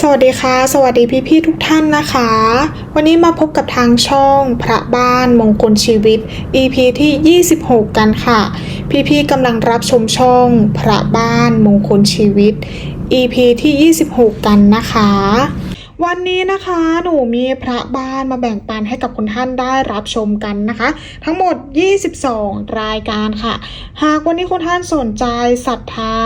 สวัสดีค่ะ สวัสดีพี่พี่ทุกท่านนะคะ วันนี้มาพบกับทางช่องพระบ้านมงคลชีวิต EP ที่ 26 กันค่ะ พี่พี่กำลังรับชมช่องพระบ้านมงคลชีวิต EP ที่ 26 กันนะคะ วันนี้นะคะหนูมีพระบ้านมาแบ่งปันให้กับคุณท่านได้รับชมกันนะคะ ทั้งหมด 22 รายการค่ะ หากวันนี้คุณท่านสนใจศรัทธา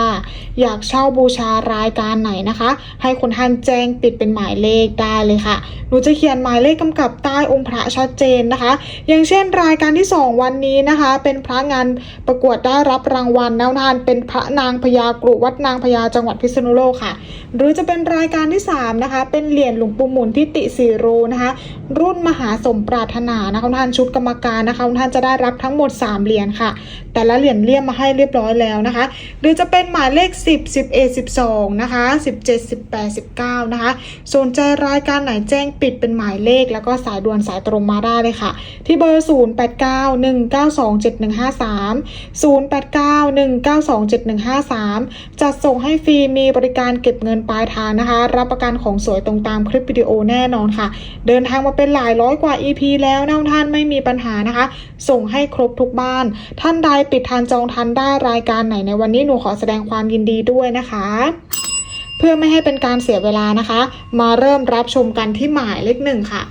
อยากเช่าบูชารายการไหนนะคะ ให้คุณท่านแจ้งติดเป็นหมายเลขได้เลยค่ะหนูจะเขียนหมายเลขกำกับใต้องค์พระชัดเจนนะคะ อย่างเช่นรายการที่ 2 วันนี้นะคะ เป็นพระงานประกวดได้รับรางวัลแนวทานเป็นพระนางพญากรุวัดนางพญาจังหวัดพิษณุโลกค่ะ หรือจะเป็นรายการที่ 3 นะคะ เป็นรียญหลวงปู่หมุนทิติสีโรนะคะ รุ่นมหาสมปรารถนานะคะท่านชุดกรรมการนะคะท่านจะได้รับทั้งหมด 3 เหรียญค่ะแต่ละเหรียญเลี่ยมมาให้เรียบร้อยแล้วนะคะ หรือจะเป็นหมายเลข 10 11 12 นะคะ 17 18 19 นะคะ สนใจรายการไหนแจ้งปิดเป็นหมายเลข แล้วก็สายด่วนสายตรงมาได้เลยค่ะ ที่เบอร์ 0891927153 0891927153 จัดส่งให้ฟรีมีบริการเก็บเงินปลายทางนะคะ รับประกันของสวยตรงตามคลิปวิดีโอแน่นอนค่ะ เดินทางมาเป็นหลายร้อยกว่า EP แล้วนะท่านไม่มีปัญหานะคะ ส่งให้ครบทุกบ้าน ท่านใดปิดทานจองทันได้รายการไหนในวันนี้หนูขอแสดงความยินดีด้วยนะคะ เพื่อไม่ให้เป็นการเสียเวลานะคะ มาเริ่มรับชมกันที่หมายเลขหนึ่งค่ะ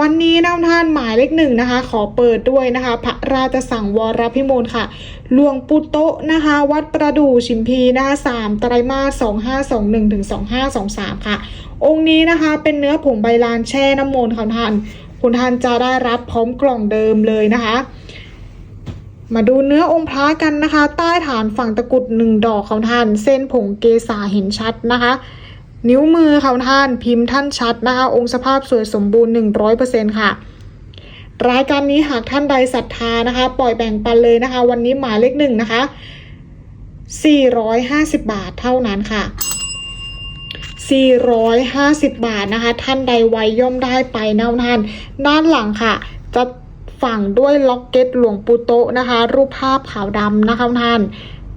วันนี้นะท่านหมายเลขหนึ่งนะคะ ขอเปิดด้วยนะคะ พระราชสังวรพิมลค่ะหลวงปู่โตะนะคะ วัดประดู่ชิมพีนะคะสามไตรมาสสองห้าสองหนึ่งถึงสองห้าสองสามค่ะ องค์นี้นะคะเป็นเนื้อผงใบลานแช่น้ำมนต์ค่ะท่านคุณท่านจะได้รับพร้อมกล่องเดิมเลยนะคะ มาดูเนื้อองค์พระกันนะคะ ใต้ฐานฝั่งตะกุดหนึ่งดอกของท่าน เส้นผงเกษาเห็นชัดนะคะ นิ้วมือของท่านพิมพ์ท่านชัดนะคะ องค์สภาพสวยสมบูรณ์ 100%ค่ะ รายการนี้หากท่านใดศรัทธานะคะ ปล่อยแบ่งปันเลยนะคะ วันนี้หมายเลขหนึ่งนะคะ 450 บาทเท่านั้นค่ะ450 บาทนะคะ ท่านใดไวย่อมได้ไปนะท่าน ด้านหลังค่ะ จะ ฝั่งด้วยล็อกเก็ตหลวงปู่โตนะคะ รูปภาพขาวดำนะคะท่าน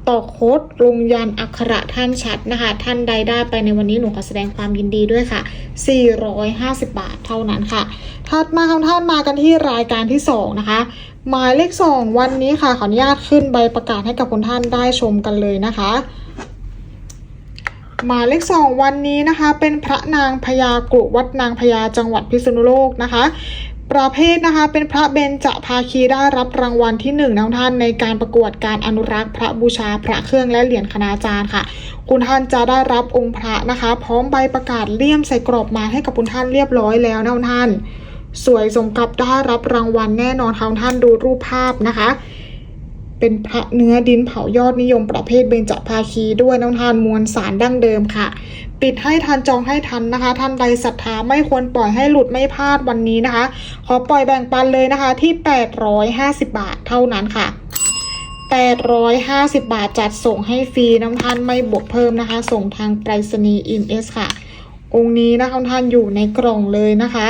ต่อโค้ดลงยันอักขระท่านชัดนะคะ ท่านใดได้ไปในวันนี้หนูขอแสดงความยินดีด้วยค่ะ 450 บาทเท่านั้นค่ะ ถัดมาคำท่านมากันที่รายการที่ 2 นะคะ หมายเลข 2 วันนี้ค่ะ ขออนุญาตขึ้นใบประกาศให้กับคุณท่านได้ชมกันเลยนะคะ หมายเลขสองวันนี้นะคะ เป็นพระนางพญากรุวัดนางพญาจังหวัดพิษณุโลกนะคะ ประเภทนะคะ เป็นพระเบญจภาคีได้รับรางวัลที่หนึ่งนะท่านในการประกวดการอนุรักษ์พระบูชาพระเครื่องและเหรียญคณาจารย์ค่ะ คุณท่านจะได้รับองค์พระนะคะ พร้อมใบประกาศเลี่ยมใส่กรอบมาให้กับคุณท่านเรียบร้อยแล้วนะท่าน สวยสมกับได้รับรางวัลแน่นอนค่ะท่านดูรูปภาพนะคะ เป็นพระเนื้อดินเผายอดนิยมประเภทเบญจภาคีด้วยน้องทานมวลสารดั้งเดิมค่ะปิดให้ทันจองให้ทันนะคะ ท่านใดศรัทธาไม่ควรปล่อยให้หลุดไม่พลาดวันนี้นะคะ ขอปล่อยแบ่งปันเลยนะคะที่ 850 บาทเท่านั้นค่ะ 850 บาทจัดส่งให้ฟรีน้องท่านไม่บวกเพิ่มนะคะ ส่งทางไปรษณีย์อิมเอสค่ะ องค์นี้นะคะท่านอยู่ในกล่องเลยนะคะ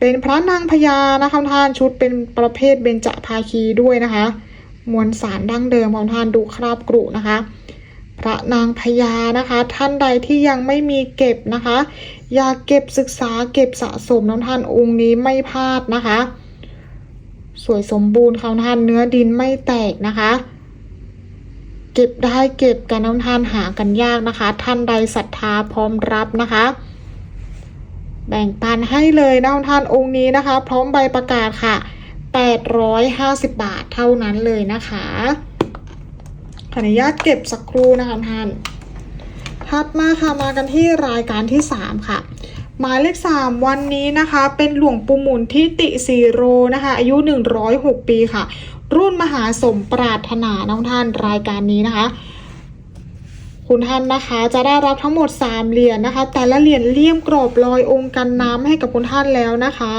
เป็นพระนางพญานะคะท่านชุดเป็นประเภทเบญจภาคีด้วยนะคะ มวลสารดั้งเดิมของท่านดูคราบกรุนะคะ พระนางพญานะคะ ท่านใดที่ยังไม่มีเก็บนะคะ อยากเก็บศึกษาเก็บสะสมน้ำท่านองค์นี้ไม่พลาดนะคะ สวยสมบูรณ์ค่ะท่านเนื้อดินไม่แตกนะคะ เก็บได้เก็บกันน้ำท่านหากันยากนะคะ ท่านใดศรัทธาพร้อมรับนะคะแบ่งปันให้เลยนะท่านองค์นี้นะคะ พร้อมใบประกาศค่ะ 850 บาทเท่านั้นเลยนะคะขออนุญาตเก็บสักครู่นะคะท่านถัดมาค่ะมากันที่รายการที่ 3 ค่ะ หมายเลข 3 วันนี้นะคะ เป็นหลวงปู่หมุนทิติสีโรนะคะ อายุ 106 ปีค่ะ รุ่นมหาสมปรารถนาน้องท่านรายการนี้นะคะ คุณท่านนะคะจะได้รับทั้งหมด 3 เหรียญนะคะ แต่ละเหรียญเลี่ยมกรอบลอยองค์กันน้ำให้กับคุณท่านแล้วนะคะ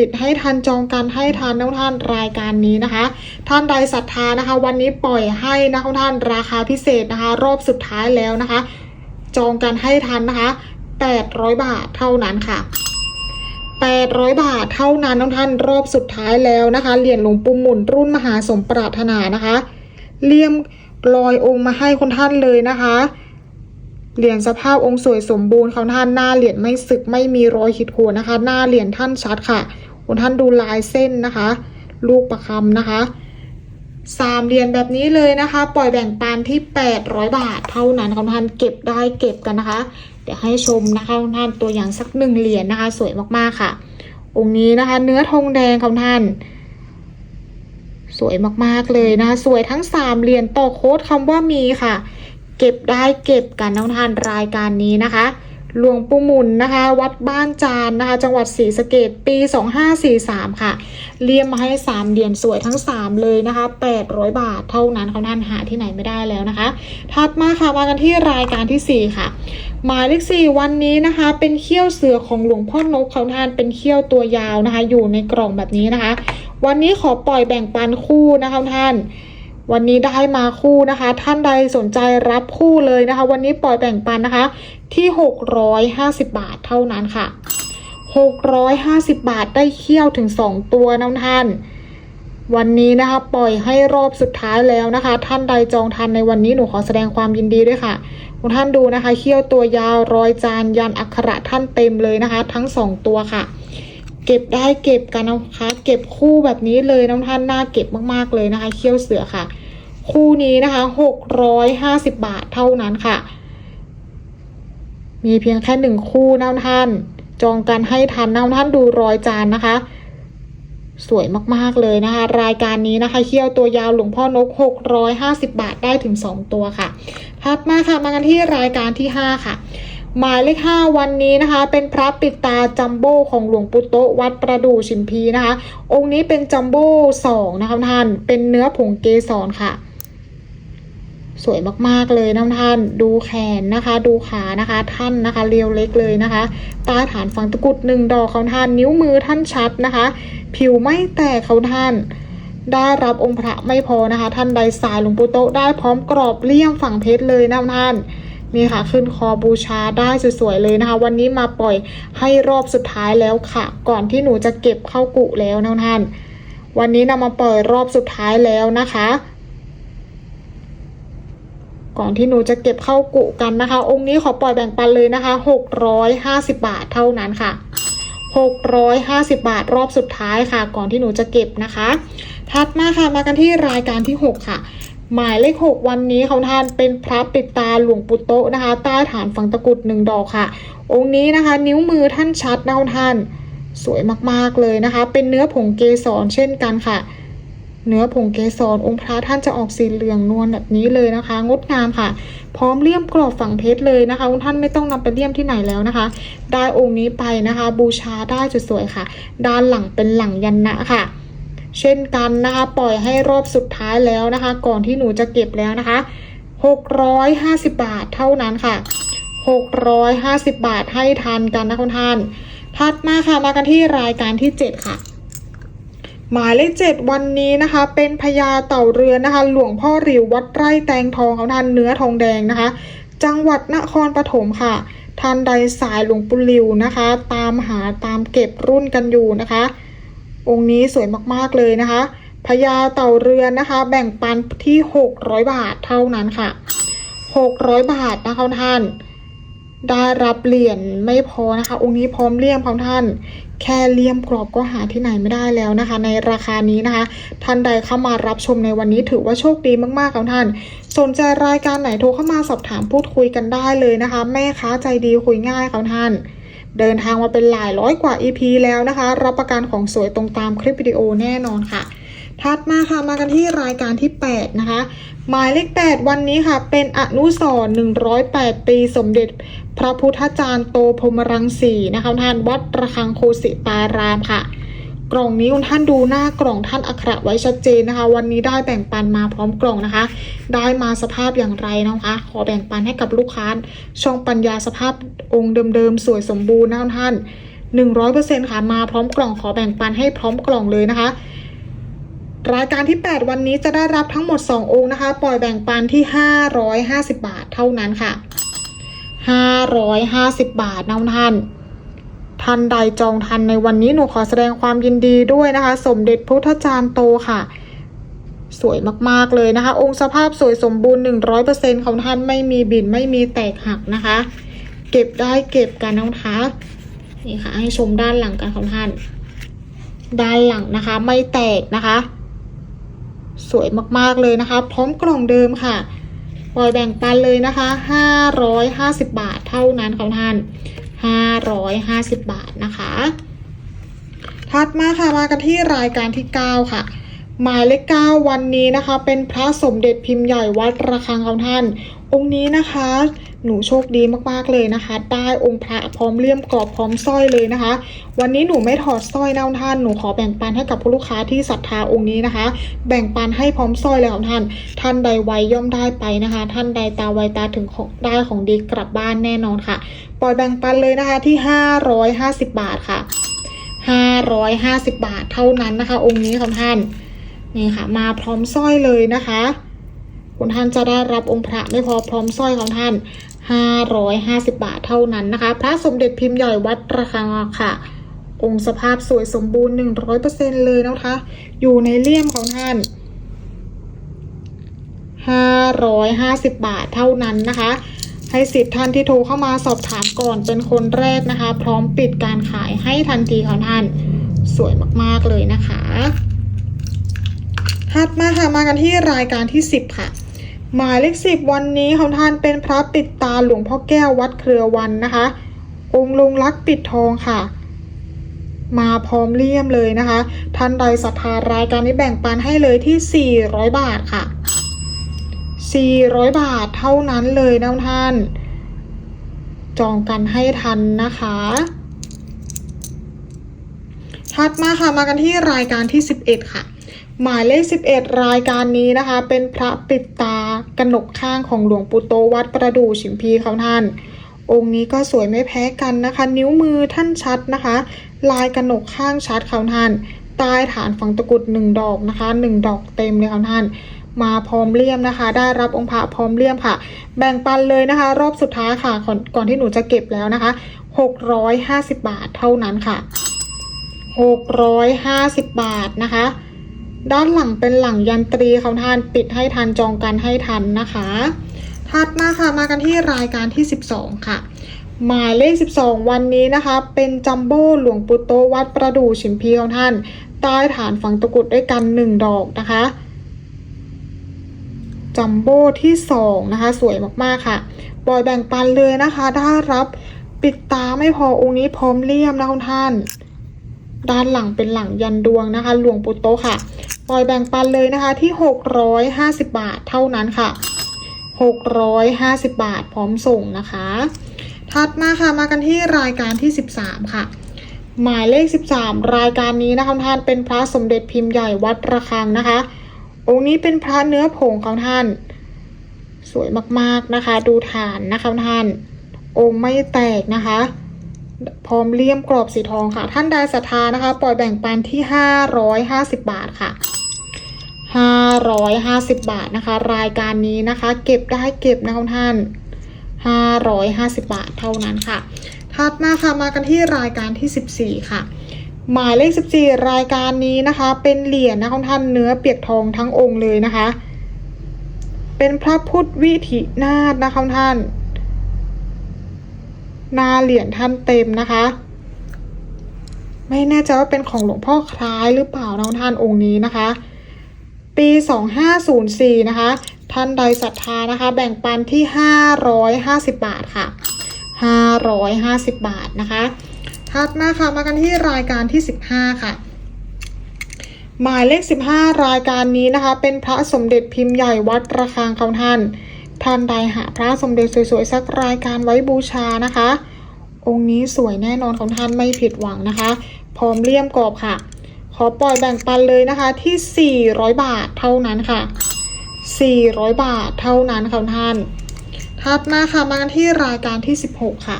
ปิดให้ทันจองกันให้ทันนะท่านรายการนี้นะคะ ท่านใดศรัทธานะคะ วันนี้ปล่อยให้นะคะท่านราคาพิเศษนะคะ รอบสุดท้ายแล้วนะคะ จองกันให้ทันนะคะ 800 บาทเท่านั้นค่ะ800 บาทเท่านั้นน้องท่านรอบสุดท้ายแล้วนะคะเหรียญหลวงปู่หมุนรุ่นมหาสมปรารถนานะคะเลี่ยมลอยองค์มาให้คนท่านเลยนะคะเหรียญสภาพองค์สวยสมบูรณ์ของท่านหน้าเหรียญไม่สึกไม่มีรอยขีดข่วนนะคะ หน้าเหรียญท่านชัดค่ะ คุณท่านดูลายเส้นนะคะ ลูกประคำนะคะสามเหรียญแบบนี้เลยนะคะ ปล่อยแบ่งปันที่ 800 บาท เท่านั้นค่ะทุกท่านเก็บได้เก็บกันนะคะ เดี๋ยวให้ชมนะคะทุกท่านตัวอย่างสักหนึ่งเหรียญนะคะ สวยมากๆค่ะ องค์นี้นะคะ เนื้อทองแดงค่ะทุกท่านสวยมากๆเลยนะคะสวยทั้งสามเหรียญต่อโค้ดคำว่ามีค่ะ เก็บได้เก็บกันน้องทานรายการนี้นะคะ หลวงปู่หมุนนะคะ วัดบ้านจานนะคะ จังหวัดศรีสะเกดปี 2543 ค่ะเรียมมาให้ 3เหรียญสวยทั้ง 3 เลยนะคะ 800 บาทเท่านั้นเขาท่านหาที่ไหนไม่ได้แล้วนะคะ ถัดมาค่ะมากันที่รายการทีสี่ 4 ค่ะ หมายเลขสี่วันนี้นะคะ เป็นเขี้ยวเสือของหลวงพ่อนกเขาท่านเป็นเขี้ยวตัวยาวนะคะ อยู่ในกล่องแบบนี้นะคะ วันนี้ขอปล่อยแบ่งปันคู่นะคะท่าน วันนี้ได้มาคู่นะคะ ท่านใดสนใจรับคู่เลยนะคะ วันนี้ปล่อยแบ่งปันนะคะ ที่ 650 บาทเท่านั้นค่ะ 650 บาทได้เขี้ยวถึง 2 ตัวน้องท่าน วันนี้นะคะปล่อยให้รอบสุดท้ายแล้วนะคะ ท่านใดจองทันในวันนี้หนูขอแสดงความยินดีด้วยค่ะทุกท่านดูนะคะเขี้ยวตัวยาวรอยจานยันอักขระท่านเต็มเลยนะคะ ทั้ง 2 ตัวค่ะเก็บได้เก็บกันนะคะ เก็บคู่แบบนี้เลยน้องท่านน่าเก็บมากๆเลยนะคะ เขี้ยวเสือค่ะ คู่นี้นะคะ650บาทเท่านั้นค่ะ มีเพียงแค่หนึ่งคู่นะท่าน จองกันให้ทันนะท่านดูรอยจานนะคะ สวยมากๆเลยนะคะ รายการนี้นะคะเขี้ยวตัวยาวหลวงพ่อนก650บาทได้ถึง2ตัวค่ะถัดมาค่ะมากันที่รายการที่5ค่ะหมายเลข5วันนี้นะคะ เป็นพระปิดตาจัมโบ้ของหลวงปู่โตวัดประดู่ชิมพีนะคะ องค์นี้เป็นจัมโบ้สองนะคะท่านเป็นเนื้อผงเกสรค่ะ สวยมากๆเลยนะท่าน ดูแขนนะคะ ดูขานะคะ ท่านนะคะ เรียวเล็กเลยนะคะต้ฐานฝังตะกุดหนึ่งดอกเขาท่าน นิ้วมือท่านชัดนะคะ ผิวไม่แตกเขาท่านได้รับองค์พระไม่พอนะคะ ท่านใดสายหลวงปู่โตได้พร้อมกรอบเลี่ยมฝั่งเพชรเลยนะท่านนี่ค่ะขึ้นคอบูชาได้สวยๆเลยนะคะ วันนี้มาปล่อยให้รอบสุดท้ายแล้วค่ะ ก่อนที่หนูจะเก็บเข้ากุแล้วนะท่าน วันนี้นำมาปล่อยรอบสุดท้ายแล้วนะคะ ก่อนที่หนูจะเก็บเข้ากุกันนะคะ องค์นี้ขอปล่อยแบ่งปันเลยนะคะ650 บาทเท่านั้นค่ะ 650 บาทรอบสุดท้ายค่ะ ก่อนที่หนูจะเก็บนะคะ ถัดมาค่ะมากันที่รายการที่ 6 ค่ะ หมายเลข 6 วันนี้เขาทานเป็นพระปิดตาหลวงปู่โตะนะคะ ใต้ฐานฝังตะกุดหนึ่งดอกค่ะ องค์นี้นะคะ นิ้วมือท่านชัดนะท่าน สวยมากๆเลยนะคะ เป็นเนื้อผงเกสรเช่นกันค่ะ เนื้อผงเกสรองค์พระท่านจะออกสีเหลืองนวลแบบนี้เลยนะคะ งดงามค่ะ พร้อมเลี่ยมกรอบฝั่งเพชรเลยนะคะท่านไม่ต้องนำไปเลี่ยมที่ไหนแล้วนะคะ ได้องค์นี้ไปนะคะ บูชาได้สวยๆค่ะ ด้านหลังเป็นหลังยันนะค่ะ เช่นกันนะคะ ปล่อยให้รอบสุดท้ายแล้วนะคะ ก่อนที่หนูจะเก็บแล้วนะคะ 650 บาทเท่านั้นค่ะ 650 บาทให้ทันกันนะคุณท่านถัดมาค่ะมากันที่รายการที่ 7 ค่ะ หมายเลขเจ็ดวันนี้นะคะ เป็นพญาเต่าเรือนนะคะ หลวงพ่อริววัดไร่แตงทองของท่านเนื้อทองแดงนะคะ จังหวัดนครปฐมค่ะ ท่านใดสายหลวงปู่ริวนะคะ ตามหาตามเก็บรุ่นกันอยู่นะคะ องค์นี้สวยมากๆเลยนะคะพญาเต่าเรือนนะคะ แบ่งปันที่ 600 บาทเท่านั้นค่ะ 600 บาทนะคะท่าน ได้รับเหรียญไม่พอนะคะ องค์นี้พร้อมเลี่ยมของท่าน แค่เลี่ยมกรอบก็หาที่ไหนไม่ได้แล้วนะคะ ในราคานี้นะคะ ท่านใดเข้ามารับชมในวันนี้ถือว่าโชคดีมากๆครับท่าน สนใจรายการไหนโทรเข้ามาสอบถามพูดคุยกันได้เลยนะคะ แม่ค้าใจดีคุยง่ายครับท่านเดินทางมาเป็นหลายร้อยกว่า EP แล้วนะคะ รับประกันของสวยตรงตามคลิปวิดีโอแน่นอนค่ะ ถัดมาค่ะมากันที่รายการที่ 8 นะคะ หมายเลข 8 วันนี้ค่ะ เป็นอนุสรณ์108ปีสมเด็จพระพุทธจารย์โตพรหมรังสีนะคะท่านวัดระฆังโคสิตารามค่ะ กล่องนี้คุณท่านดูหน้ากล่องท่านอักขระไว้ชัดเจนนะคะ วันนี้ได้แบ่งปันมาพร้อมกล่องนะคะ ได้มาสภาพอย่างไรนะคะ ขอแบ่งปันให้กับลูกค้าช่องปัญญาสภาพองค์เดิมๆสวยสมบูรณ์นะท่าน100%ค่ะมาพร้อมกล่องขอแบ่งปันให้พร้อมกล่องเลยนะคะ รายการที่ 8 วันนี้จะได้รับทั้งหมด 2 องค์นะคะ ปล่อยแบ่งปันที่ 550 บาทเท่านั้นค่ะ 550 บาทนะท่านท่านใดจองทันในวันนี้หนูขอแสดงความยินดีด้วยนะคะ สมเด็จพุทธจารย์โตค่ะ สวยมากๆเลยนะคะ องค์สภาพสวยสมบูรณ์ 100%ของท่านไม่มีบินไม่มีแตกหักนะคะ เก็บได้เก็บกันนะคะนี่ค่ะให้ชมด้านหลังกันของท่าน ด้านหลังนะคะไม่แตกนะคะ สวยมากๆเลยนะคะ พร้อมกล่องเดิมค่ะปล่อยแบ่งปันเลยนะคะ 550 บาทเท่านั้นค่ะท่าน 550 บาทนะคะ ถัดมาค่ะมากันที่รายการที่ 9 ค่ะ หมายเลข9วันนี้นะคะ เป็นพระสมเด็จพิมพ์ใหญ่วัดระฆังของท่าน องค์นี้นะคะ หนูโชคดีมากๆเลยนะคะ ได้องค์พระพร้อมเลี่ยมกรอบพร้อมสร้อยเลยนะคะ วันนี้หนูไม่ถอดสร้อยนะท่าน หนูขอแบ่งปันให้กับผู้ลูกค้าที่ศรัทธาองค์นี้นะคะ แบ่งปันให้พร้อมสร้อยเลยของท่าน ท่านใดไวย่อมได้ไปนะคะ ท่านใดตาไวตาถึงของได้ของดีกลับบ้านแน่นอนค่ะ ปล่อยแบ่งปันเลยนะคะที่ 550 บาทค่ะ 550 บาทเท่านั้นนะคะ องค์นี้ของท่าน นี่ค่ะ มาพร้อมสร้อยเลยนะคะคุณท่านจะได้รับองค์พระไม่พอพร้อมสร้อยของท่าน 550 บาทเท่านั้นนะคะ พระสมเด็จพิมพ์ใหญ่วัดระฆังค่ะ องค์สภาพสวยสมบูรณ์ 100%เลยนะคะ อยู่ในเลี่ยมของท่าน 550 บาทเท่านั้นนะคะ ให้สิทธิ์ท่านที่โทรเข้ามาสอบถามก่อนเป็นคนแรกนะคะ พร้อมปิดการขายให้ทันทีของท่าน สวยมากๆเลยนะคะถัดมาค่ะมากันที่รายการที่ 10 ค่ะ หมายเลขสิบวันนี้ของท่านเป็นพระปิดตาหลวงพ่อแก้ววัดเครือวันนะคะ องค์ลงรักปิดทองค่ะ มาพร้อมเลี่ยมเลยนะคะ ท่านใดศรัทธารายการนี้แบ่งปันให้เลยที่ 400 บาทค่ะ 400 บาทเท่านั้นเลยนะท่าน จองกันให้ทันนะคะ ถัดมาค่ะมากันที่รายการที่ 11 ค่ะ หมายเลข 11 รายการนี้นะคะ เป็นพระปิดตากหนกข้างของหลวงปู่โตวัดประดู่ฉิมพีเขาท่าน องค์นี้ก็สวยไม่แพ้กันนะคะ นิ้วมือท่านชัดนะคะ ลายกระหนกข้างชัดเขาท่านใต้ฐานฝังตะกุดหนึ่งดอกนะคะหนึ่งดอกเต็มเลยเขาท่านมาพร้อมเลี่ยมนะคะ ได้รับองค์พระพร้อมเลี่ยมค่ะ แบ่งปันเลยนะคะ รอบสุดท้ายค่ะก่อนก่อนที่หนูจะเก็บแล้วนะคะ 650 บาทเท่านั้นค่ะ 650 บาทนะคะ ด้านหลังเป็นหลังยันตรีเขาทานปิดให้ทันจองกันให้ทันนะคะ ถัดมาค่ะมากันที่รายการที่ 12 ค่ะ หมายเลข 12 วันนี้นะคะ เป็นจัมโบ้หลวงปู่โตวัดประดู่ฉิมพีของท่าน ใต้ฐานฝังตะกุดด้วยกัน 1 ดอกนะคะจัมโบ้ที่ 2 นะคะ สวยมากๆค่ะปล่อยแบ่งปันเลยนะคะ ได้รับปิดตาไม่พอองค์นี้พร้อมเลี่ยมนะคุณท่าน ด้านหลังเป็นหลังยันดวงนะคะ หลวงปู่โตค่ะปล่อยแบ่งปันเลยนะคะที่ 650 บาทเท่านั้นค่ะ 650 บาทพร้อมส่งนะคะ ถัดมาค่ะมากันที่รายการที่ 13 ค่ะ หมายเลข 13 รายการนี้นะคะท่านเป็นพระสมเด็จพิมพ์ใหญ่วัดระฆังนะคะ องค์นี้เป็นพระเนื้อผงของท่าน สวยมากๆนะคะ ดูฐานนะคะท่านองค์ไม่แตกนะคะ พร้อมเลี่ยมกรอบสีทองค่ะ ท่านใดศรัทธานะคะ ปล่อยแบ่งปันที่ 550 บาทค่ะ 550 บาทนะคะ รายการนี้นะคะ เก็บได้เก็บนะคะท่าน 550 บาทเท่านั้นค่ะถัดมาค่ะมากันที่รายการที่ 14 ค่ะหมายเลข 14 รายการนี้นะคะ เป็นเหรียญนะคะท่านเนื้อเปียกทองทั้งองค์เลยนะคะ เป็นพระพุทธวิถินาถนะคะท่าน หน้าเหรียญท่านเต็มนะคะ ไม่แน่ใจว่าเป็นของหลวงพ่อคล้ายหรือเปล่านะท่านองค์นี้นะคะ ปี 2504 นะคะ ท่านใดศรัทธานะคะ แบ่งปันที่ 550 บาทค่ะ 550 บาทนะคะถัดมาค่ะมากันที่รายการที่ 15 ค่ะหมายเลข 15 รายการนี้นะคะ เป็นพระสมเด็จพิมพ์ใหญ่วัดระฆังของท่าน ท่านใดหาพระสมเด็จสวยๆ สักรายการไว้บูชานะคะ องค์นี้สวยแน่นอนของท่านไม่ผิดหวังนะคะ พร้อมเลี่ยมกรอบค่ะ ขอปล่อยแบ่งปันเลยนะคะที่ 400 บาทเท่านั้นค่ะ 400 บาทเท่านั้นค่ะท่านถัดมาค่ะมากันที่รายการที่ 16 ค่ะ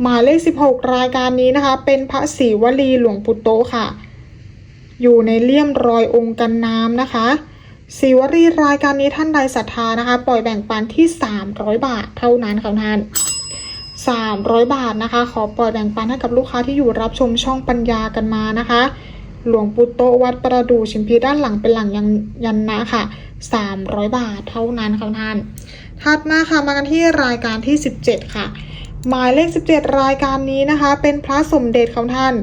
หมายเลข 16 รายการนี้นะคะ เป็นพระศรีวลีหลวงปู่โตค่ะ อยู่ในเลี่ยมรอยองค์กันน้ำนะคะ ศรีวลีรายการนี้ท่านใดศรัทธานะคะ ปล่อยแบ่งปันที่ 300 บาทเท่านั้นค่ะท่าน300 บาทนะคะ ขอปล่อยแบ่งปันให้กับลูกค้าที่อยู่รับชมช่องปัญญากันมานะคะ หลวงปู่โตวัดประดู่ชิมพีด้านหลังเป็นหลังยันยันนะค่ะ 300 บาทเท่านั้นค่ะท่านถัดมาค่ะมากันที่รายการที่ 17 ค่ะ หมายเลข 17 รายการนี้นะคะ เป็นพระสมเด็จของท่าน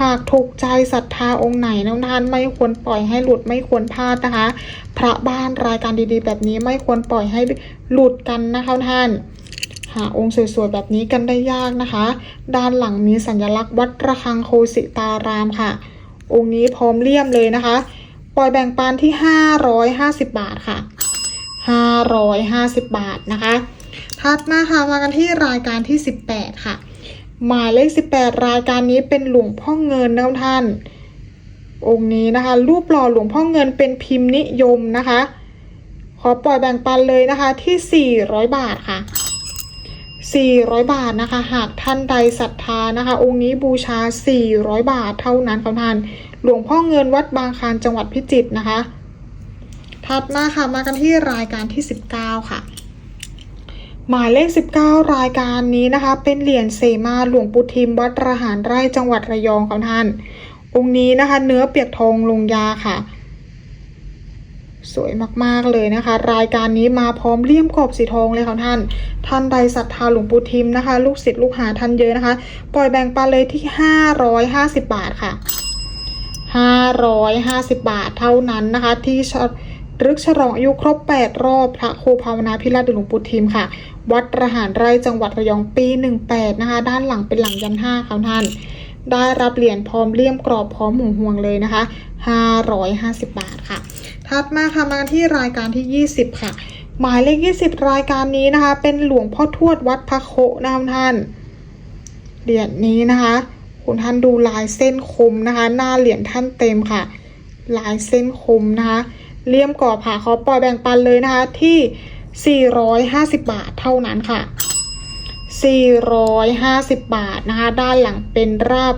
หากถูกใจศรัทธาองค์ไหนนะท่านไม่ควรปล่อยให้หลุดไม่ควรพลาดนะคะ พระบ้านรายการดีๆ แบบนี้ไม่ควรปล่อยให้หลุดกันนะคะท่านหาองค์สวยๆแบบนี้กันได้ยากนะคะ ด้านหลังมีสัญลักษณ์วัดระฆังโคสิตารามค่ะ องค์นี้พร้อมเลี่ยมเลยนะคะ ปล่อยแบ่งปันที่ 550 บาทค่ะ 550 บาทนะคะ ถัดมาค่ะมากันที่รายการที่ 18 ค่ะ หมายเลข 18 รายการนี้เป็นหลวงพ่อเงินนะท่าน องค์นี้นะคะ รูปหล่อหลวงพ่อเงินเป็นพิมพ์นิยมนะคะ ขอปล่อยแบ่งปันเลยนะคะที่ 400 บาทค่ะ 400 บาทนะคะ หากท่านใดศรัทธานะคะ องค์นี้บูชา 400 บาทเท่านั้นค่ะท่าน หลวงพ่อเงินวัดบางคลานจังหวัดพิจิตรนะคะถัดมาค่ะมากันที่รายการที่ 19 ค่ะ หมายเลข 19 รายการนี้นะคะ เป็นเหรียญเสมาหลวงปู่ทิมวัดระหารไร่จังหวัดระยองค่ะท่าน องค์นี้นะคะ เนื้อเปียกทองลงยาค่ะ สวยมากๆเลยนะคะ รายการนี้มาพร้อมเลี่ยมกรอบสีทองเลยค่ะท่าน ท่านใดศรัทธาหลวงปู่ทิมนะคะ ลูกศิษย์ลูกหาท่านเยอะนะคะ ปล่อยแบ่งปันเลยที่ 550 บาทค่ะ 550 บาทเท่านั้นนะคะที่ ชรึกฉลองอายุครบ 8 รอบพระครูภาวนาพิราชหลวงปู่ทิมค่ะ วัดระหารไร่จังหวัดระยองปี 18 นะคะ ด้านหลังเป็นหลังยันห้าค่ะท่าน ได้รับเหรียญพร้อมเลี่ยมกรอบพร้อมหมูห่วงเลยนะคะ 550 บาทค่ะ ถัดมาค่ะมาที่รายการที่ 20 ค่ะ หมายเลข 20 รายการนี้นะคะ เป็นหลวงพ่อทวดวัดพระโคนะคะท่าน เหรียญนี้นะคะคุณท่านดูลายเส้นคมนะคะ หน้าเหรียญท่านเต็มค่ะ ลายเส้นคมนะคะ เลี่ยมกรอบค่ะขอปล่อยแบ่งปันเลยนะคะที่ 450 บาทเท่านั้นค่ะ 450 บาทนะคะ ด้านหลังเป็นราบ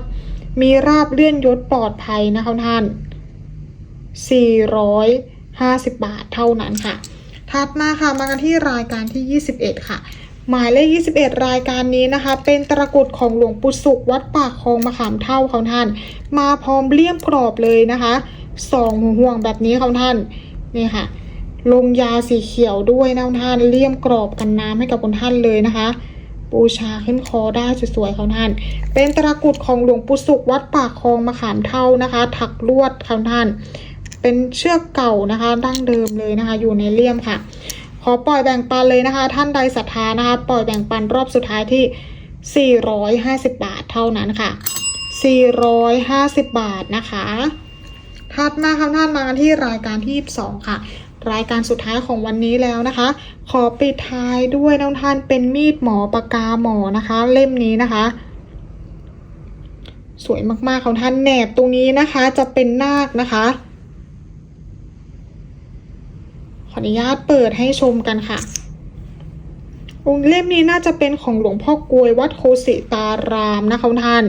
มีราบเลื่อนยศปลอดภัยนะคะท่าน 450 บาทเท่านั้นค่ะ ถัดมาค่ะมากันที่รายการที่ 21 ค่ะหมายเลข 21 รายการนี้นะคะ เป็นตะกุดของหลวงปู่สุขวัดปากคลองมะขามเท่าของท่าน มาพร้อมเลี่ยมกรอบเลยนะคะ สองหัวห่วงแบบนี้ของท่านนี่ค่ะ ลงยาสีเขียวด้วยนะท่านเลี่ยมกรอบกันน้ำให้กับคุณท่านเลยนะคะ บูชาขึ้นคอได้สวยๆของท่าน เป็นตะกรุดของหลวงปู่สุขวัดปากคลองมะขามเท่านะคะ ถักลวดของท่าน เป็นเชือกเก่านะคะดั้งเดิมเลยนะคะ อยู่ในเลี่ยมค่ะ ขอปล่อยแบ่งปันเลยนะคะ ท่านใดศรัทธานะคะ ปล่อยแบ่งปันรอบสุดท้ายที่ 450 บาทเท่านั้นค่ะ 450 บาทนะคะ ถัดมาค่ะท่านมากันที่รายการที่ 22 ค่ะ รายการสุดท้ายของวันนี้แล้วนะคะ ขอปิดท้ายด้วยน้องท่านเป็นมีดหมอปากกาหมอนะคะ เล่มนี้นะคะสวยมากๆของท่านแหนบตรงนี้นะคะจะเป็นนาคนะคะ ขออนุญาตเปิดให้ชมกันค่ะองค์เล่มนี้น่าจะเป็นของหลวงพ่อกลวยวัดโคสิตารามนะคะท่าน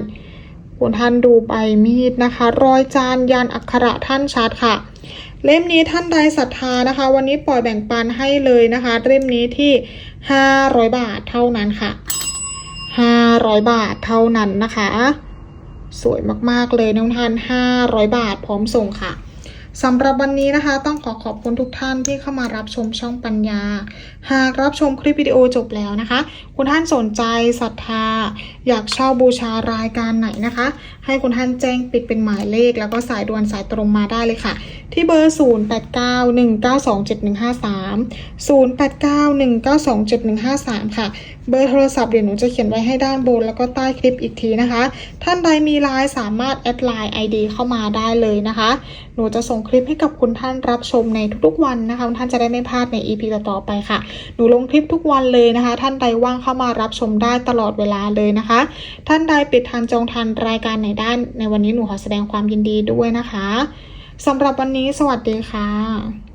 คุณท่านดูใบมีดนะคะ รอยจานยันอักขระท่านชัดค่ะ เล่มนี้ท่านใดศรัทธานะคะ วันนี้ปล่อยแบ่งปันให้เลยนะคะ เล่มนี้ที่ 500 บาทเท่านั้นค่ะ 500 บาทเท่านั้นนะคะ สวยมากๆเลยน้องท่าน 500 บาทพร้อมส่งค่ะสำหรับวันนี้นะคะ ต้องขอขอบคุณทุกท่านที่เข้ามารับชมช่องปัญญา หากรับชมคลิปวิดีโอจบแล้วนะคะ คุณท่านสนใจศรัทธา อยากเช่าบูชารายการไหนนะคะ ให้คุณท่านแจ้งปิดเป็นหมายเลข แล้วก็สายด่วนสายตรงมาได้เลยค่ะ ที่เบอร์ 0891927153 0891927153 ค่ะ เบอร์โทรศัพท์เดี๋ยวหนูจะเขียนไว้ให้ด้านบน แล้วก็ใต้คลิปอีกทีนะคะ ท่านใดมีไลน์สามารถแอดไลน์ ID เข้ามาได้เลยนะคะ หนูจะส่งคลิปให้กับคุณท่านรับชมในทุกๆวันนะคะคุณท่านจะได้ไม่พลาดใน EP ต่อๆไปค่ะ หนูลงคลิปทุกวันเลยนะคะ ท่านใดว่างเข้าามารับชมได้ตลอดเวลาเลยนะคะ ท่านใดปิดทันจองทันรายการไหนด้านในวันนี้หนูขอแสดงความยินดีด้วยนะคะสำหรับวันนี้สวัสดีค่ะ